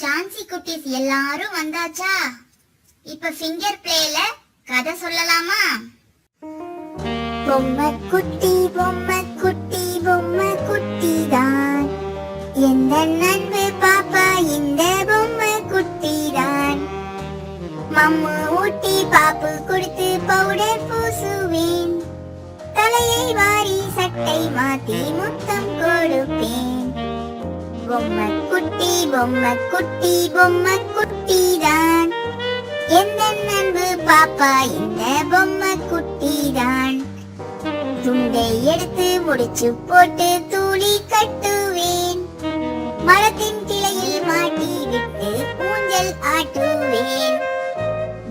ஜான்சி குட்டீஸ் எல்லாரும் வந்தாச்சா? இப்ப ஃபிங்கர் பிளேல கதை சொல்லலாமா? பொம்மை குட்டி பொம்மை குட்டி பொம்மை குட்டி தான் எந்த நண்பு பாப்பா இந்த பொம்மை குட்டி தான் மம்மு ஊட்டி பாப்பு கொடுத்து பவுடர் பூசுவேன். தலையை வாரி சட்டை மாத்தி முத்தம் கொடுப்பேன். பொம்மை குட்டி பொம்மை குட்டி பொம்மை குட்டி தான் எந்த நண்பு பாப்பா இந்த பொம்மை குட்டி தான் துண்டை எடுத்து முடிச்சு போட்டு தூளி கட்டுவேன். மரத்தின் கிளையில் மாட்டி விட்டு ஊஞ்சல் ஆட்டுவேன்.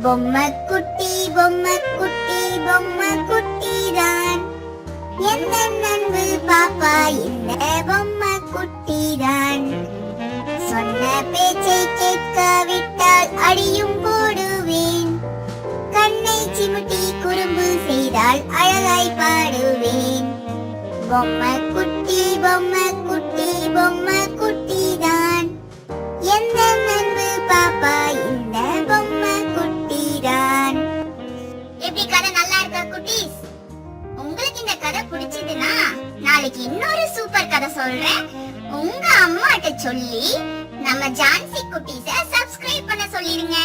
பொம்மை குட்டி பொம்மை குட்டி பொம்மை குட்டி தான் எந்த நண்பு பாப்பா இந்த பொம்மை பேச்சை கேட்காவிட்டால் அடியும் போடுவேன். கண்ணை சிமிட்டி குறும்பு செய்தால் அழகாய் பாடுவேன். பொம்மை குட்டி பொம்மை குட்டி பொம்மை நாளைக்கு இன்னொரு சூப்பர் கதை சொல்றேன். உங்க அம்மாட்ட சொல்லி நம்ம ஜான்சி குட்டீஸ சப்ஸ்கிரைப் பண்ண சொல்லிருங்க.